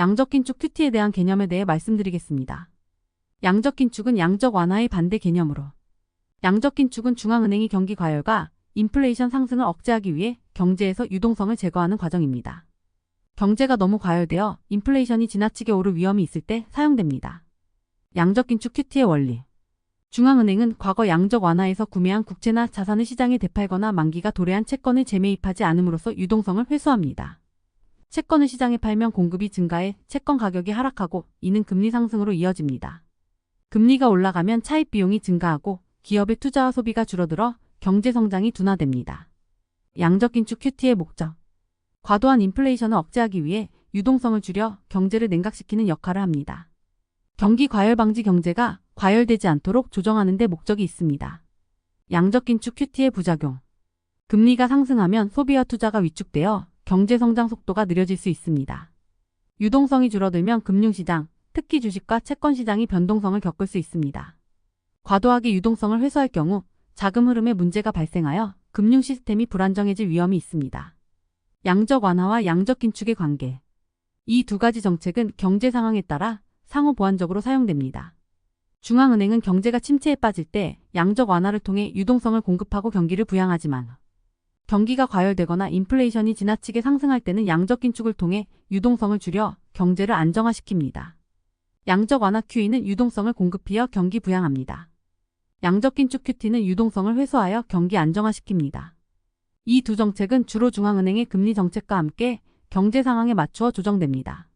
양적 긴축 큐티에 대한 개념에 대해 말씀드리겠습니다. 양적 긴축은 양적 완화의 반대 개념으로 양적 긴축은 중앙은행이 경기 과열과 인플레이션 상승을 억제하기 위해 경제에서 유동성을 제거하는 과정입니다. 경제가 너무 과열되어 인플레이션이 지나치게 오를 위험이 있을 때 사용됩니다. 양적 긴축 큐티의 원리 중앙은행은 과거 양적 완화에서 구매한 국채나 자산을 시장에 되팔거나 만기가 도래한 채권을 재매입하지 않음으로써 유동성을 회수합니다. 채권을 시장에 팔면 공급이 증가해 채권 가격이 하락하고 이는 금리 상승으로 이어집니다. 금리가 올라가면 차입 비용이 증가하고 기업의 투자와 소비가 줄어들어 경제 성장이 둔화됩니다. 양적 긴축 큐티의 목적 과도한 인플레이션을 억제하기 위해 유동성을 줄여 경제를 냉각시키는 역할을 합니다. 경기 과열 방지 경제가 과열되지 않도록 조정하는 데 목적이 있습니다. 양적 긴축 큐티의 부작용 금리가 상승하면 소비와 투자가 위축되어 경제 성장 속도가 느려질 수 있습니다. 유동성이 줄어들면 금융시장, 특히 주식과 채권 시장이 변동성을 겪을 수 있습니다. 과도하게 유동성을 회수할 경우 자금 흐름에 문제가 발생하여 금융 시스템이 불안정해질 위험이 있습니다. 양적 완화와 양적 긴축의 관계. 이 두 가지 정책은 경제 상황에 따라 상호 보완적으로 사용됩니다. 중앙은행은 경제가 침체에 빠질 때 양적 완화를 통해 유동성을 공급하고 경기를 부양하지만 경기가 과열되거나 인플레이션이 지나치게 상승할 때는 양적 긴축을 통해 유동성을 줄여 경제를 안정화시킵니다. 양적 완화 QE는 유동성을 공급하여 경기 부양합니다. 양적 긴축 QT는 유동성을 회수하여 경기 안정화시킵니다. 이 두 정책은 주로 중앙은행의 금리 정책과 함께 경제 상황에 맞추어 조정됩니다.